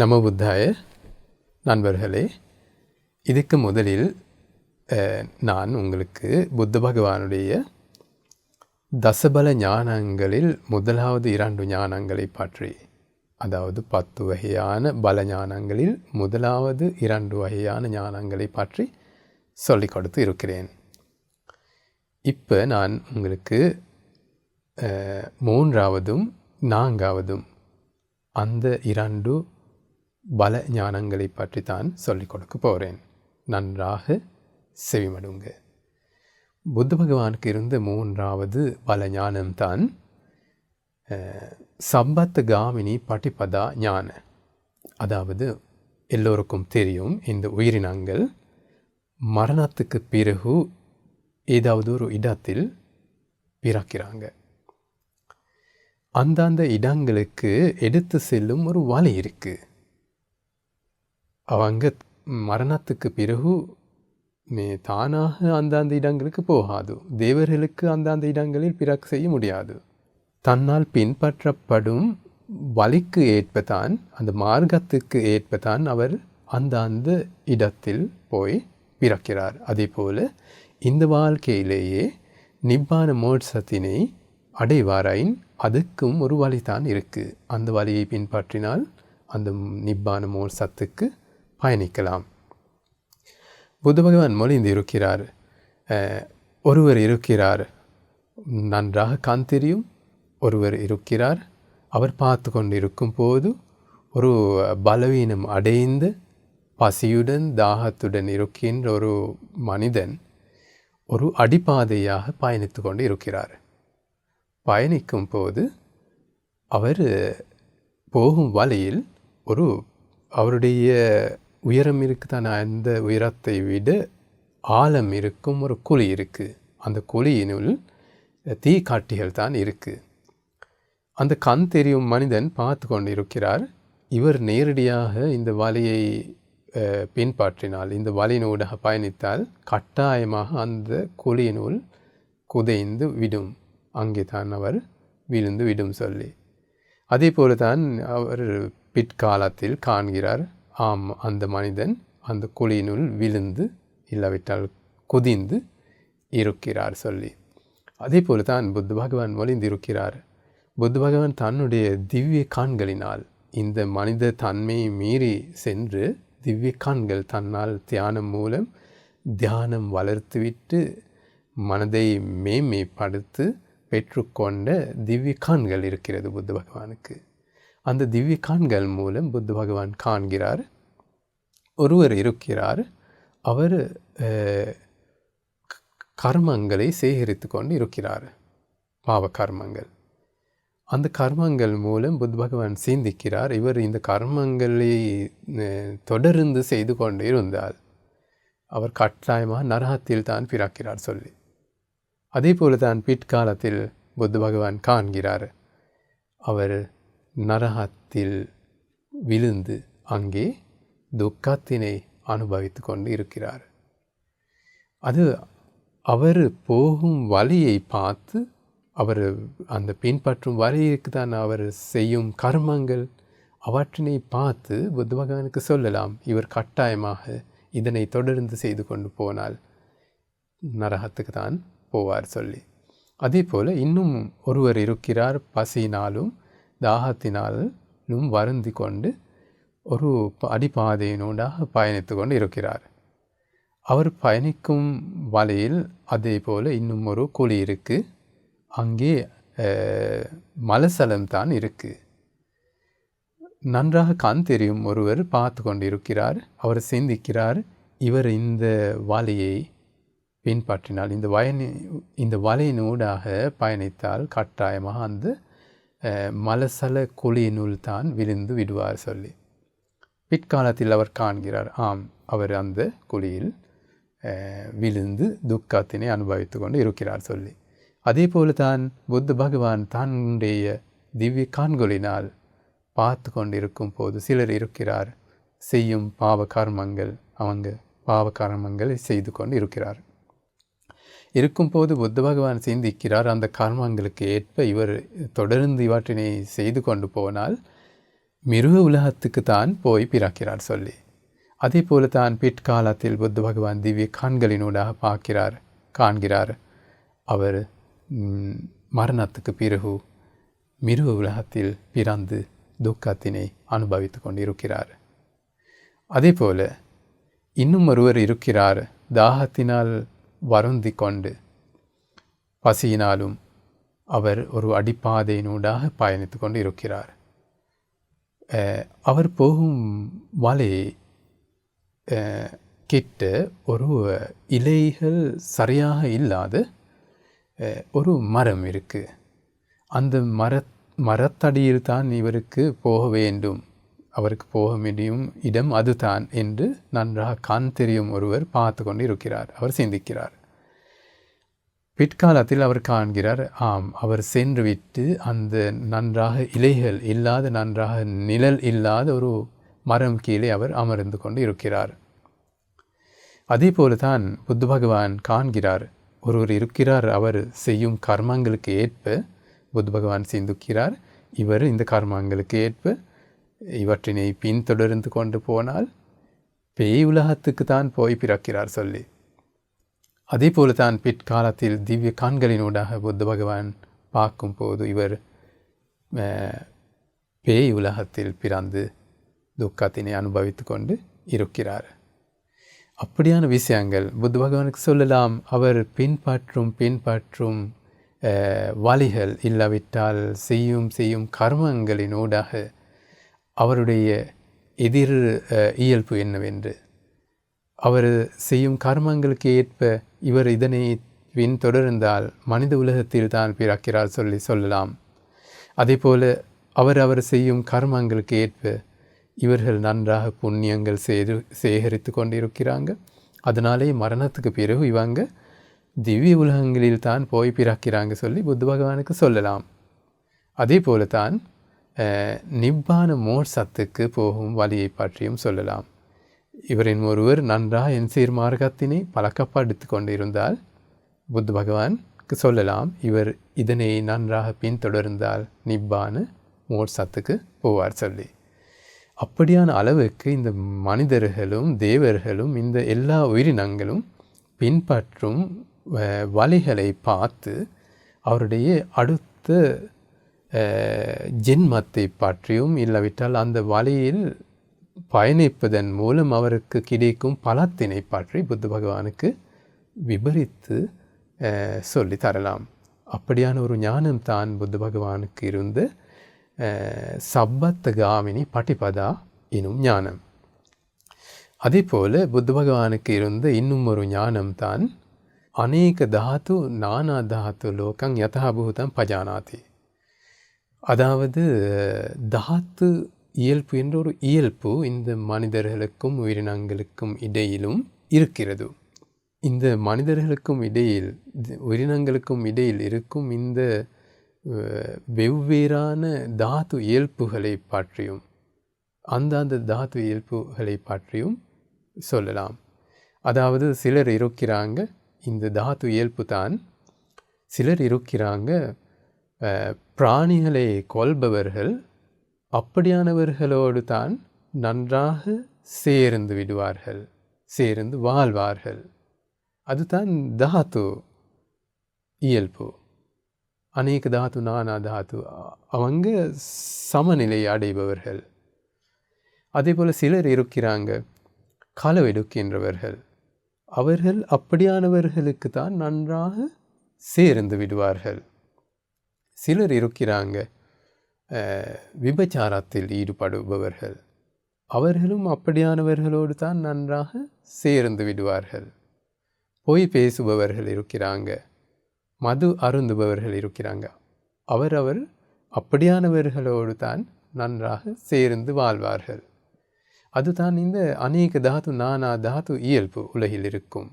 நம புத்தாய நண்பர்களே இதுக்கு முதலில் நான் உங்களுக்கு புத்த பகவானுடைய தசபல ஞானங்களில் முதலாவது இரண்டு ஞானங்களை பற்றி அதாவது பத்து வகையான பல ஞானங்களில் முதலாவது இரண்டு வகையான ஞானங்களை பற்றி சொல்லிக் கொடுத்து இருக்கிறேன். இப்போ நான் உங்களுக்கு மூன்றாவதும் நான்காவதும் அந்த இரண்டு பல ஞானங்களை பற்றி தான் சொல்லிக் கொடுக்க போகிறேன் நன்றாக செவிமடுங்க. புத்த பகவானுக்கு இருந்த மூன்றாவது பல ஞானம்தான் சம்பத் காமினி பட்டிபதா ஞான. அதாவது எல்லோருக்கும் தெரியும் இந்த உயிரினங்கள். மரணத்துக்கு பிறகு ஏதாவது ஒரு இடத்தில் பிறக்கிறாங்க. அந்தந்த இடங்களுக்கு எடுத்து செல்லும் ஒரு வழி இருக்குது அவங்க மரணத்துக்கு பிறகு மே தானாக அந்தந்த இடங்களுக்கு போகாது. தேவர்களுக்கு அந்தந்த இடங்களில் பிறகு செய்ய முடியாது. தன்னால் பின்பற்றப்படும் வழிக்கு ஏற்பதான் அந்த மார்க்கத்துக்கு ஏற்பதான் அவர் அந்த அந்த இடத்தில் போய் பிறக்கிறார். அதே போல் இந்த வாழ்க்கையிலேயே நிப்பான மோட்சத்தினை அடைவாராயின் அதுக்கும் ஒரு வழிதான் இருக்குது அந்த வழியை பின்பற்றினால் அந்த நிப்பான மோட்சத்துக்கு பயணிக்கலாம். புத்த பகவான் மொழிந்து இருக்கிறார். ஒருவர் இருக்கிறார். நன்றாக கண் தெரியும். ஒருவர் இருக்கிறார். அவர் பார்த்து கொண்டு இருக்கும் போது ஒரு பலவீனம் அடைந்து பசியுடன் தாகத்துடன் இருக்கின்ற ஒரு மனிதன் ஒரு அடிப்பாதையாக பயணித்து கொண்டு இருக்கிறார் பயணிக்கும் போது அவர் போகும் வழியில் ஒரு அவருடைய உயரம் இருக்குதான? அந்த உயரத்தை விட ஆழம் இருக்கும் ஒரு குழி இருக்குது அந்த குழியினுள் தீ காட்டிகள் தான் இருக்குது அந்த கண் தெரியும் மனிதன் பார்த்து கொண்டு இருக்கிறார் இவர் நேரடியாக இந்த வலையை பின்பற்றினால் இந்த வலையினூடாக பயணித்தால் கட்டாயமாக அந்த குழியினுள் குதைந்து விடும். அங்கே தான் அவர் விழுந்து விடும் சொல்லி. அதே போல தான் அவர் பிற்காலத்தில் காண்கிறார். ஆம் அந்த மனிதன் அந்த குழியினுள் விழுந்து இல்லாவிட்டால் குதிந்து இருக்கிறார் சொல்லி. அதே போல தான் புத்த பகவான் மொழிந்திருக்கிறார் புத்த பகவான் தன்னுடைய திவ்ய காண்களினால் இந்த மனித தன்மையை மீறி சென்று திவ்ய காண்கள் தன்னால் தியானம் மூலம் தியானம் வளர்த்துவிட்டு மனதை மேன்மைப்படுத்து பெற்றுக்கொண்ட திவ்ய காண்கள் இருக்கிறது புத்த பகவானுக்கு. அந்த திவ்ய கண்கள் மூலம் புத்த பகவான் காண்கிறார். ஒருவர் இருக்கிறார். அவர் கர்மங்களை சேகரித்து கொண்டு இருக்கிறார். பாவ கர்மங்கள். அந்த கர்மங்கள் மூலம் புத்த பகவான் சிந்திக்கிறார். இவர் இந்த கர்மங்களை தொடர்ந்து செய்து கொண்டு இருந்தால் அவர் கட்டாயமாக நரகத்தில் தான் பிறக்கிறார் சொல்லி. அதே போல தான் பிற்காலத்தில் புத்த பகவான் காண்கிறார். அவர் நரகத்தில் விழுந்து அங்கே துக்கத்தினை அனுபவித்து கொண்டு இருக்கிறார் அது அவர் போகும் வழியை பார்த்து அவர் அந்த பின்பற்றும் வழியிற்கு தான் அவர் செய்யும் கர்மங்கள் அவற்றினை பார்த்து புத்த பகவானுக்கு சொல்லலாம் இவர் கட்டாயமாக இதனை தொடர்ந்து செய்து கொண்டு போனால் நரகத்துக்கு தான் போவார் சொல்லி. அதே போல் இன்னும் ஒருவர் இருக்கிறார் பசியினாலும் தாகத்தினாலும் வருந்தி கொண்டு ஒரு ப- அடிப்பாதையினூடாக பயணித்து கொண்டு இருக்கிறார். அவர் பயணிக்கும் வழியில் அதே போல் இன்னும் ஒரு குழி இருக்குது அங்கே மலசலம் தான் இருக்குது நன்றாக கண் தெரியும் ஒருவர் பார்த்து கொண்டு இருக்கிறார் அவர் சிந்திக்கிறார். இவர் இந்த வழியை பின்பற்றினால் இந்த வயனி இந்த வலையினூடாக பயணித்தால் கட்டாயமாக அந்த மலசல குழியினுள் தான் விழுந்து விடுவார் சொல்லி. பிற்காலத்தில் அவர் காண்கிறார் ஆம் அவர் அந்த குழியில் விழுந்து துக்கத்தினை அனுபவித்து கொண்டு இருக்கிறார் சொல்லி. அதே போல தான் புத்த பகவான் தன்னுடைய திவ்ய காண்களினால் பார்த்து கொண்டிருக்கும் போது சிலர் இருக்கிறார் செய்யும் பாவ கர்மங்கள் அவங்க பாவ கர்மங்களை செய்து கொண்டு இருக்கிறார். இருக்கும்போது புத்த பகவான் சிந்திக்கிறார் அந்த கர்மங்களுக்கு ஏற்ப இவர் தொடர்ந்து இவற்றினை செய்து கொண்டு போனால் மிருக உலகத்துக்கு தான் போய் பிறக்கிறார் சொல்லி. அதே போல தான் பிற்காலத்தில் புத்த பகவான் திவ்ய காண்களினூடாக பார்க்கிறார் காண்கிறார். அவர் மரணத்துக்கு பிறகு மிருக உலகத்தில் பிறந்து துக்கத்தினை அனுபவித்து கொண்டிருக்கிறார். அதே போல இன்னும் ஒருவர் இருக்கிறார் தாகத்தினால் வருந்தி கொண்டு பசியினாலும் அவர் ஒரு அடிப்பாதையினூடாக பயணித்து கொண்டு இருக்கிறார் அவர் போகும் வலை கிட்ட ஒரு இலைகள் சரியாக இல்லாத ஒரு மரம் இருக்குது அந்த மர மரத்தடியில் தான் இவருக்கு போக வேண்டும். அவருக்கு போக முடியும் இடம் அதுதான் என்று நன்றாக கண் தெரியும் ஒருவர் பார்த்து கொண்டு இருக்கிறார் அவர் சிந்திக்கிறார். பிற்காலத்தில் அவர் காண்கிறார் ஆம் அவர் சென்று விட்டு அந்த நன்றாக இலைகள் இல்லாத நன்றாக நிழல் இல்லாத ஒரு மரம் கீழே அவர் அமர்ந்து கொண்டு இருக்கிறார் அதே போல தான் புத்த பகவான் காண்கிறார் ஒருவர் இருக்கிறார் அவர் செய்யும் கர்மங்களுக்கு ஏற்ப புத்த பகவான் சிந்திக்கிறார் இவர் இந்த கர்மங்களுக்கு ஏற்ப இவற்றினை பின்தொடர்ந்து கொண்டு போனால் பேய் உலகத்துக்கு தான் போய் பிறக்கிறார் சொல்லி. அதே போல தான் பிற்காலத்தில் திவ்ய கண்களினூடாக புத்த பகவான் பார்க்கும்போது இவர் பேய் உலகத்தில் பிறந்து துக்கத்தினை அனுபவித்து கொண்டு இருக்கிறார். அப்படியான விஷயங்கள் புத்த பகவானுக்கு சொல்லலாம். அவர் பின்பற்றும் பின்பற்றும் வழிகள் இல்லாவிட்டால் செய்யும் செய்யும் கர்மங்களினூடாக அவருடைய எதிர் இயல்பு என்னவென்று. அவர் செய்யும் கர்மங்களுக்கு ஏற்ப இவர் இதனை பின்தொடர்ந்தால் மனித உலகத்தில் தான் பிறக்கிறார் சொல்லி சொல்லலாம். அதேபோல அவர் அவர் செய்யும் கர்மங்களுக்கு ஏற்ப இவர்கள் நன்றாக புண்ணியங்கள் செய்து சேகரித்து கொண்டிருக்கிறாங்க. அதனாலே மரணத்துக்கு பிறகு இவங்க திவ்ய உலகங்களில் தான் போய் பிறக்கிறாங்க சொல்லி புத்த பகவானுக்கு சொல்லலாம். அதே போல தான் நிப்பான மோட்சத்துக்கு போகும் வழியை பற்றியும் சொல்லலாம். இவரின் ஒருவர் நன்றாக என் சீர் மார்க்கத்தினை பழக்கப்படுத்தி கொண்டிருந்தால் புத்த பகவானுக்கு சொல்லலாம் இவர் இதனை நன்றாக பின்தொடர்ந்தால் நிப்பான மோட்சத்துக்கு போவார் சொல்லி. அப்படியான அளவுக்கு இந்த மனிதர்களும் தேவர்களும் இந்த எல்லா உயிரினங்களும் பின்பற்றும் வழிகளை பார்த்து அவருடைய அடுத்த ஜென்மத்தை பற்றியும் இல்லாவிட்டால் அந்த வழியில் பயணிப்பதன் மூலம் அவருக்கு கிடைக்கும் பலத்தினை பற்றி புத்த பகவானுக்கு விபரித்து சொல்லி தரலாம். அப்படியான ஒரு ஞானம் தான் புத்த பகவானுக்கு இருந்து சப்பத்தகாமினி பட்டிபதா எனும் ஞானம். அதே போல் புத்த பகவானுக்கு இருந்த இன்னும் ஒரு ஞானம் தான் அநேக தாத்து நானா தாத்து லோகம் யதாபூதம் பஜானாதி. அதாவது தாத்து இயல்பு என்ற ஒரு இயல்பு இந்த மனிதர்களுக்கும் உயிரினங்களுக்கும் இடையிலும் இருக்கிறது. இந்த மனிதர்களுக்கும் இடையில் உயிரினங்களுக்கும் இடையில் இருக்கும் இந்த வெவ்வேறான தாத்து இயல்புகளை பற்றியும் அந்தந்த தாத்து இயல்புகளை பற்றியும் சொல்லலாம். அதாவது சிலர் இருக்கிறாங்க இந்த தாத்து இயல்பு தான். சிலர் இருக்கிறாங்க பிராணிகளை கொல்பவர்கள் அப்படியானவர்களோடு தான் நன்றாக சேர்ந்து விடுவார்கள் சேர்ந்து வாழ்வார்கள். அதுதான் தாத்து இயல்பு. அநேக தாத்து நானா தாத்து அவங்க சமநிலை அடைபவர்கள். அதே போல் சிலர் இருக்கிறாங்க களவெடுக்கின்றவர்கள் அவர்கள் அப்படியானவர்களுக்கு தான் நன்றாக சேர்ந்து விடுவார்கள். சிலர் இருக்கிறாங்க. விபச்சாரத்தில் ஈடுபடுபவர்கள். அவர்களும் அப்படியானவர்களோடு தான் நன்றாக சேர்ந்து விடுவார்கள். பொய் பேசுபவர்கள் இருக்கிறாங்க. மது அருந்துபவர்கள் இருக்கிறாங்க. அவர் அவர் அப்படியானவர்களோடு தான் நன்றாக சேர்ந்து வாழ்வார்கள். அதுதான் இந்த அநேக தாத்து நானா தாத்து இயல்பு உலகில் இருக்கும்.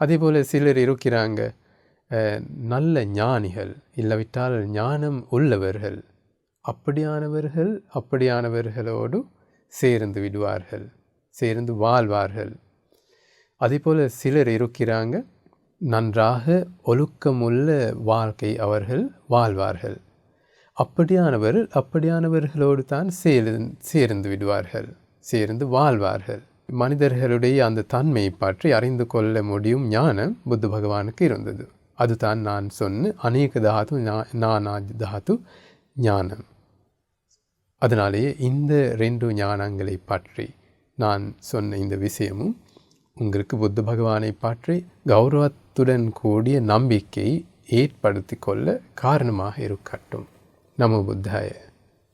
அதே போல் சிலர் இருக்கிறாங்க. நல்ல ஞானிகள். இல்லாவிட்டால் ஞானம் உள்ளவர்கள். அப்படியானவர்கள் அப்படியானவர்களோடு சேர்ந்து விடுவார்கள் சேர்ந்து வாழ்வார்கள். அதேபோல் சிலர் இருக்கிறாங்க நன்றாக ஒழுக்கமுள்ள வாழ்க்கை அவர்கள் வாழ்வார்கள். அப்படியானவர் அப்படியானவர்களோடு தான் சேர்ந்து சேர்ந்து விடுவார்கள் சேர்ந்து வாழ்வார்கள். மனிதர்களுடைய அந்த தன்மையை பற்றி அறிந்து கொள்ள முடியும் ஞானம் புத்த பகவானுக்கு இருந்தது. அதுதான் நான் சொன்ன அநேக தாத்து நானா தாத்து ஞானம் அதனாலேயே இந்த ரெண்டு ஞானங்களை பற்றி நான் சொன்ன இந்த விஷயமும் உங்களுக்கு புத்த பகவானை பற்றி கௌரவத்துடன் கூடிய நம்பிக்கை ஏற்படுத்தி கொள்ள காரணமாக இருக்கட்டும் நம புத்தாய